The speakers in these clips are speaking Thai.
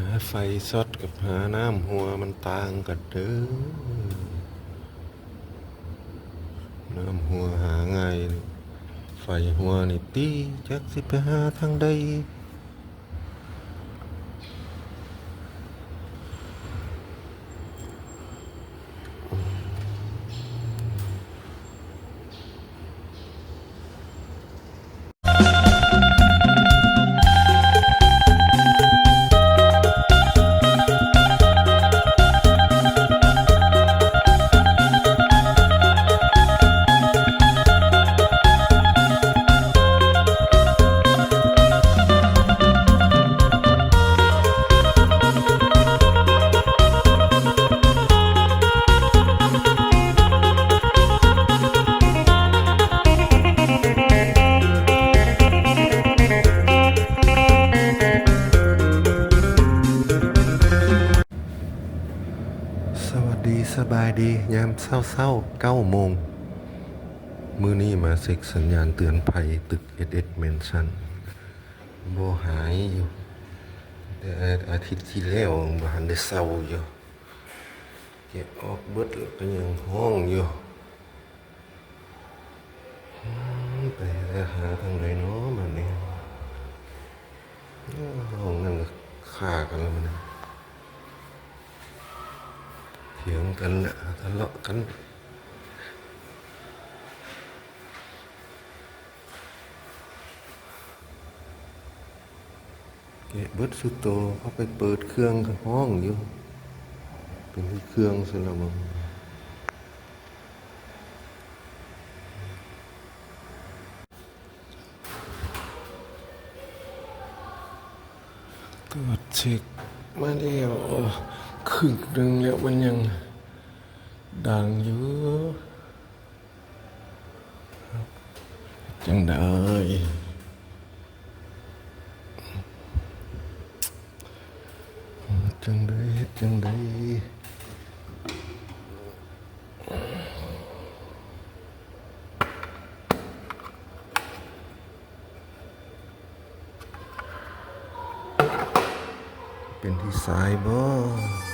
าไฟซดกับหาน้ำหัวมันต่างกันเด้อ น้ำหัวหาง่ายไฟหัวนี่ตีจักสิไปหาทางใด เศร้าเศร้าเก้าโมง มือนี้มาเซ็กสัญญาณเตือนภัยตึกเอสเอสเมนชั่นโบหายอยู่แต่อาทิตย์ที่แล้วบ้านได้เศร้าอยู่เก็บออกเบิดแล้วก็ยังห้องอยู่ไปหาทางไหนเนาะมันเนี่ยห้องนั่นก็ฆ่ากันแล้วมันนะ เถียงกันน่ะทะเลาะกันเกะเบิดสุดโตเขาไปเปิดเครื่องห้องอยู่ เป็นเครื่องสิละมึงตรวจเช็คมาแล้วครึ่งหนึ่งแล้วมันยังดังอยู่จั งได้จังได้เฮ็ดจังได้เป็นที่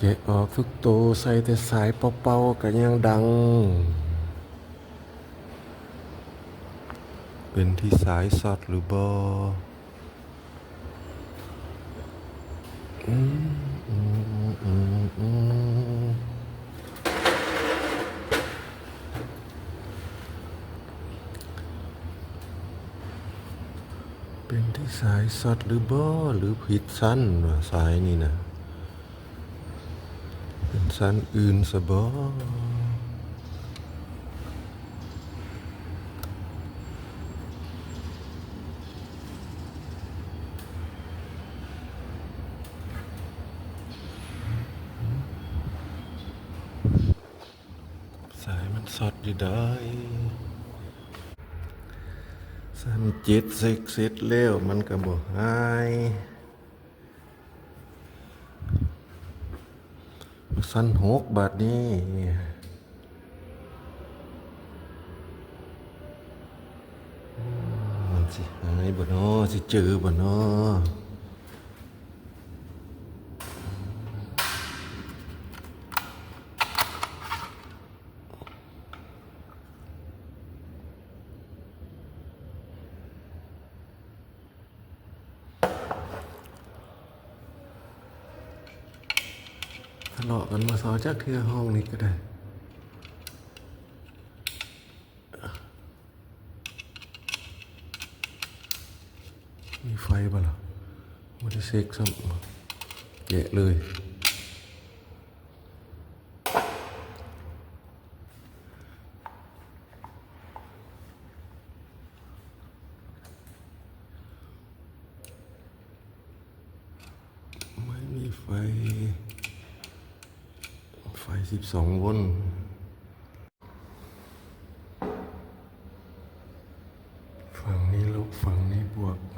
แกะออกทุกตัวใส่แต่สายเป่าๆก็ยังดัง เป็นที่สายสอดหรือบอเป็นที่สายสอดหรือบอหรือผิดสั้นว่าสายนี่นะ สันอื่นสบอสายมันสดอยู่ได้สันเจ็ดเสกเสร็จแล้วมันก็บ่หาย สั้นหกบาทนี้มันสิหายบ่เนาะสิเจอบ่เนาะาะกันมาสอจักเทื่อห้องนี้ก็ได้มีไฟบ่ล่ะไม่ได้เซ็กซ้ำแกะเลย ไม่มีไฟ ไฟ สิบสองโวนต์ฝั่งนี้ลบฝั่งนี้บวก ไ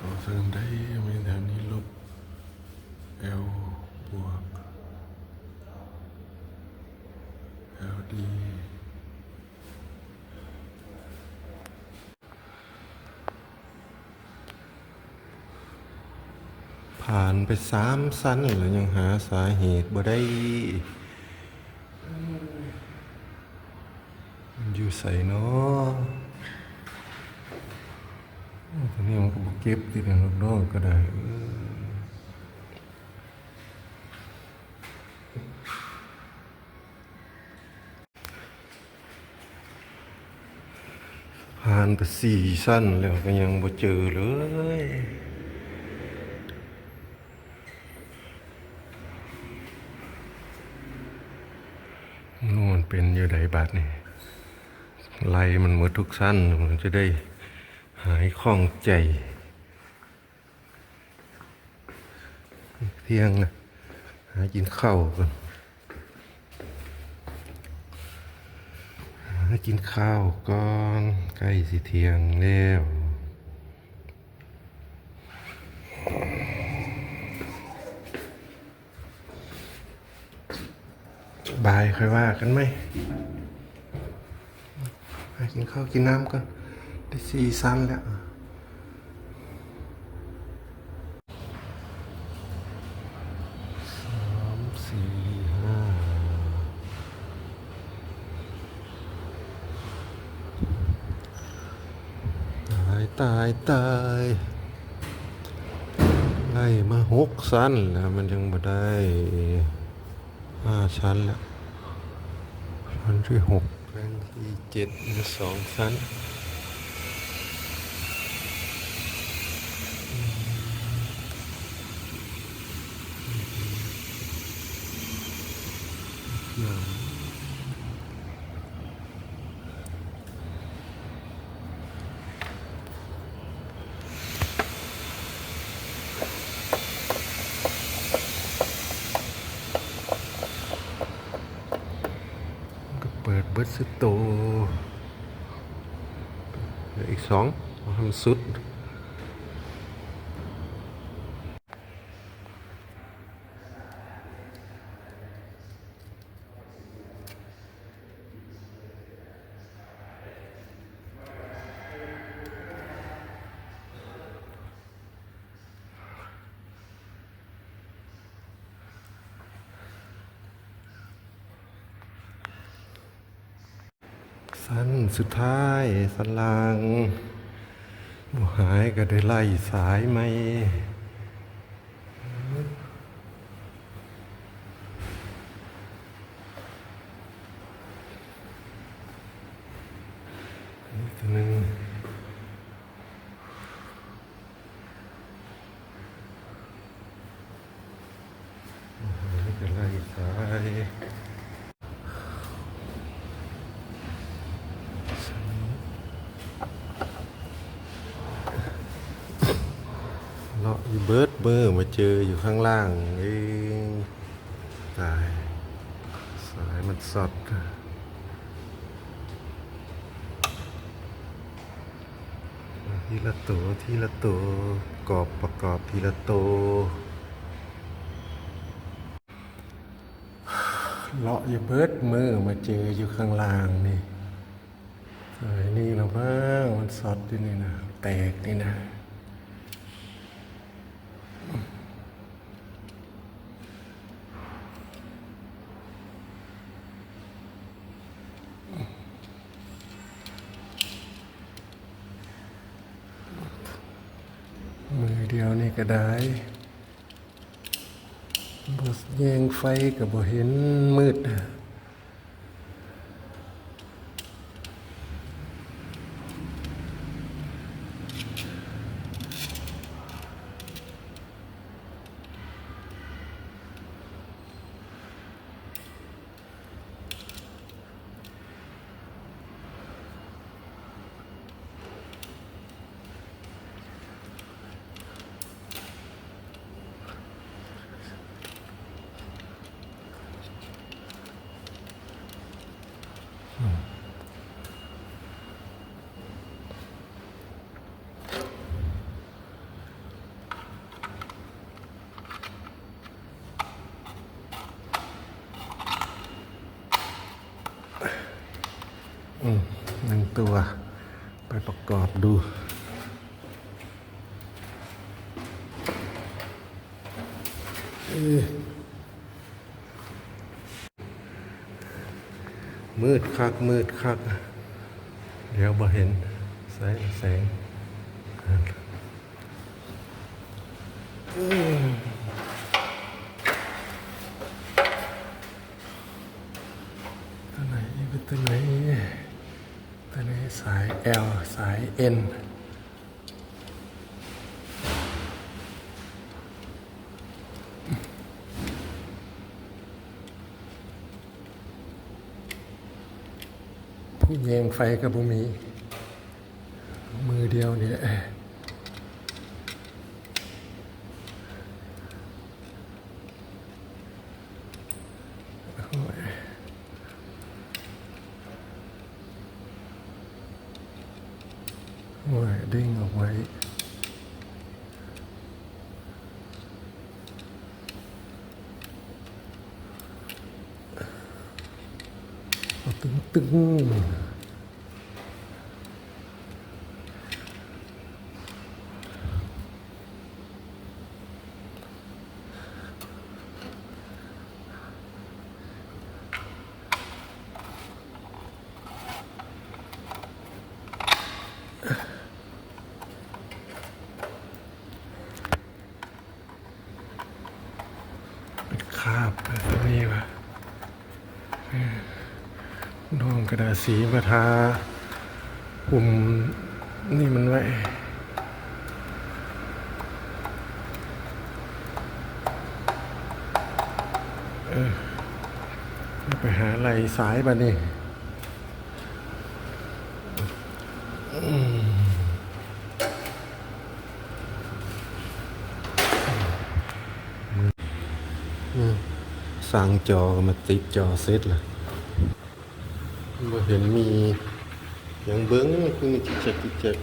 ต่อเติมได้มีแถวนี้ลบ L บวก LD ผ่านไปสามสั้นแล้วยังหาสาเหตุบ่ได้อยู่ใส่เนาะ ตอนนี้มันก็บเก็บที่ทางนอกๆก็ได้ผ่านไปสี่สั้นแล้วก็ยังบ่เจอเลยนู่นเป็นอยู่ใดบาทนี่ไล่มันหมดทุกสั้นมันจะได้ หายคล่องใจ เที่ยงนะหากินข้าวกัน หากินข้าวก่อนใกล้สิเที่ยงแล้วบายค่อยว่ากันไหมไปกินข้าวกินน้ำกัน ได้สี่สั้นแล้วสามสี่ห้าตายตายตายไล่มาหกสั้นแล้วมันยังไม่ได้ห้าชั้นแล้วชั้นที่หกชั้นที่เจ็ดสองชั้นก็ เปิดสุดโตอีกสองเอามสุด สั้นสุดท้ายสนลางบ่หายก็ได้ไล่สายไหมนี่ตัวหนึงบ่หายก็ไล่สาย เบิร์ดเบอร์มาเจออยู่ข้างล่างเองตาย สายมันสดทีละตัวทีละตัวกรอบประกอบทีละตัวเลาะอยู่เบิร์ดมือมาเจออยู่ข้างล่างนี่สายนี่เราบ้างมันสดที่นี่นะ แตกนี่นะ มือเดียวนี่ก็ ได้บ่แยงไฟกับบ่เห็นมืด ไปประกอบดู มืดคัก มืดคัก เดี๋ยวบ่เห็นแสงแสงตัวไหนเป็นตัวไหนตัวไหนสาย L สาย N ผู้เยงไฟกับบุมีอเดียวเนี่ยโอ้ย โอ้ยเด้งออกไว้ เอาตึงตึงเป็นคราบแบบนี้วะ ดาษสีมาทาปุ่มนี่มันไว้เออไปหาไหลสายบ้านี่อืมสั่งจอมาติดจอเสร็จเลย บ่เห็นมีอย่างเบิ้งคือมีจิกจักจิกจัก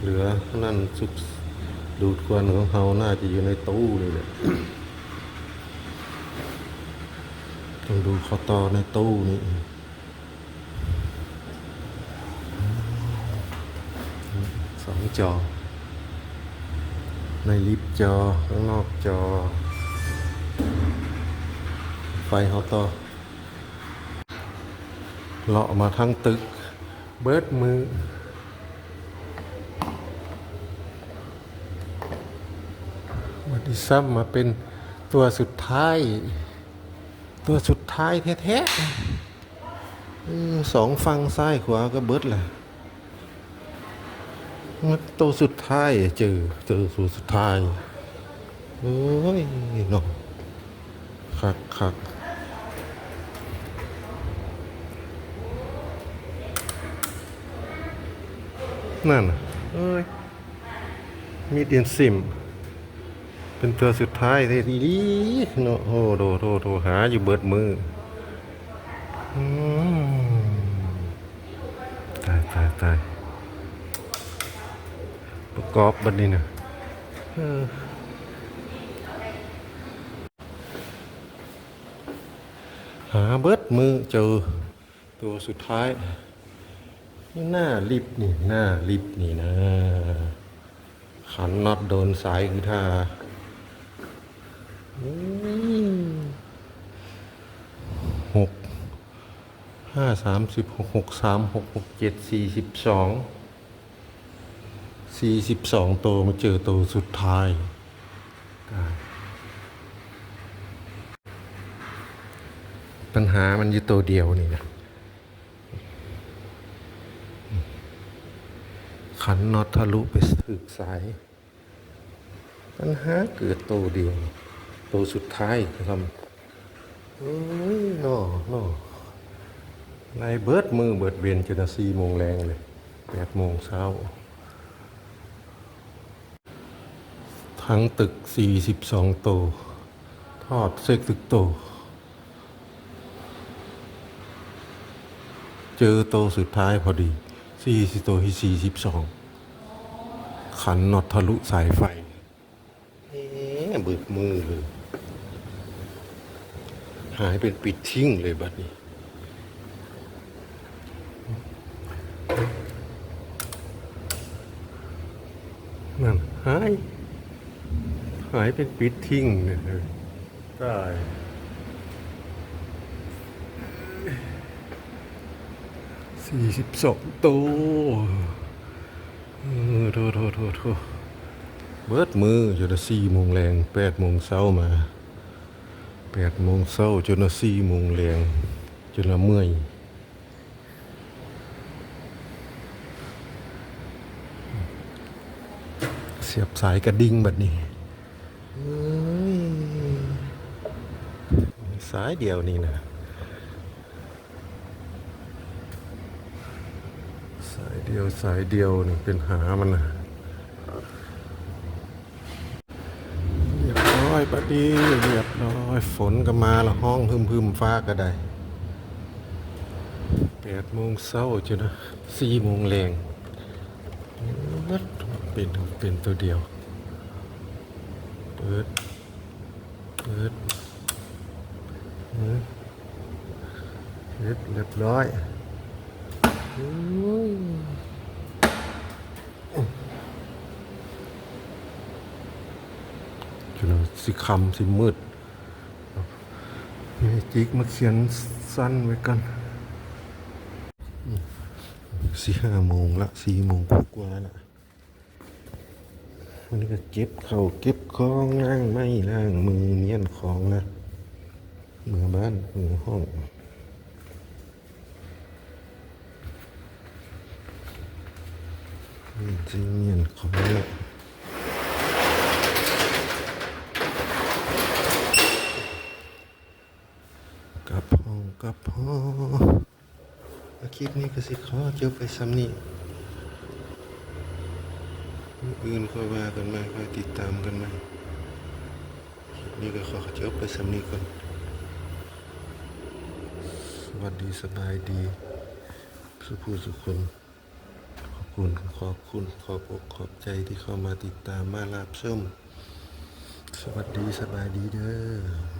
เหลือนั่นสุดดูดควันของเขาน่าจะอยู่ในตู้เลยแหละต้องดูเขาต่อในตู้นี่สองจอ ในลิฟต์จอ ข้างนอกจอ ไฟเขาต่อเลาะมาทั้งตึก เบิดมือ วัดิซัมมาเป็นตัวสุดท้าย ตัวสุดท้ายแท้ๆสองฝั่งซ้ายขวาก็เบิดแหละ ตัวสุดท้ายเจอเจอตัวสุดท้ายโอ้ยเนาะคักคักนั่นเอ้ยมีเดียนซิม เป็นตัวสุดท้ายเลยดีดีเนาะโอ้โดโดโดหาอยู่เบิดมือมตายตายตาย ประ กอบบันนี้นะหาเบิดมือเจอ ตัวสุดท้าย นี่หน้าลิฟต์นี่หน้าลิฟต์นี่นะ ขันน็อตโดนสายคือท่าหกห้าสามสิบหกหกสามหกหกเจ็ดสี่สิบสอง สี่สิบสองตัวมาเจอตัวสุดท้ายปัญหามันอยู่ตัวเดียวนี่นะขันน็อตทะลุไปถึกสาย ปัญหาเกิดตัวเดียว ตัวสุดท้ายครับโอ้ยนอน่ในเบิดมือเบิดเบียนจนสี่โมงแรงเลยแปดโมงเช้า ทั้งตึก 42 โตวทอดเซกตึกโตวเจอโตวสุดท้ายพอดี40โตวที่42 ขันน็อตทะลุสายไฟเอ๊ะบิกมือเลย หายเป็นปิดทิ้งเลยบัดนี้นหาย หายเป็นปิดทิ้งเนี่ยได้สี่สิบสองตัวโทษโทษโทษโทษเบิดมือจนสี่โมงแรงแปดโมงเช้ามาแปดโมงเช้าจนสี่โมงแรงจนเมื่อยเสียบสายกระดิ่งแบบนี้ สายเดียวนี่นะสายเดียวสายเดียวนี่เป็นหามันนะเรียบร้อยปะดีเรียบร้อยฝนก็มาละห้องพึมพึมฟ้าก็ได้แปดโมงเช้าจนนะสี่โมงแรงเป็นเป็นตัวเดียว ปิดเปิดเปิดเรียบเรียบร้อยอุ้ยจนสิคำสิมืดนี่จิกมาเขียนสั้นไว้กันสี่ห้าโมงละสี่โมงกว่าๆละวั นนี้ก็เก็บเข่าเก็บของล้างไม่ล้างมือเมียนของนะมือบ้านมือห้องนี่จีเมียนของละกับห้องกับห้องอาคลิปนี้ก็สิขอจบไปซ้ำนี้ อื่นค่อยว่ากันไหมค่อยติดตามกันไหมคลิปนี้ก็ขอจบไปสำนีก่อนสวัสดีสบายดี สุผู้สุคน ขอบคุณขอบคุณขอบอกขอบใจที่เข้ามาติดตามมาลาบส้ม สวัสดีสบายดีเด้อ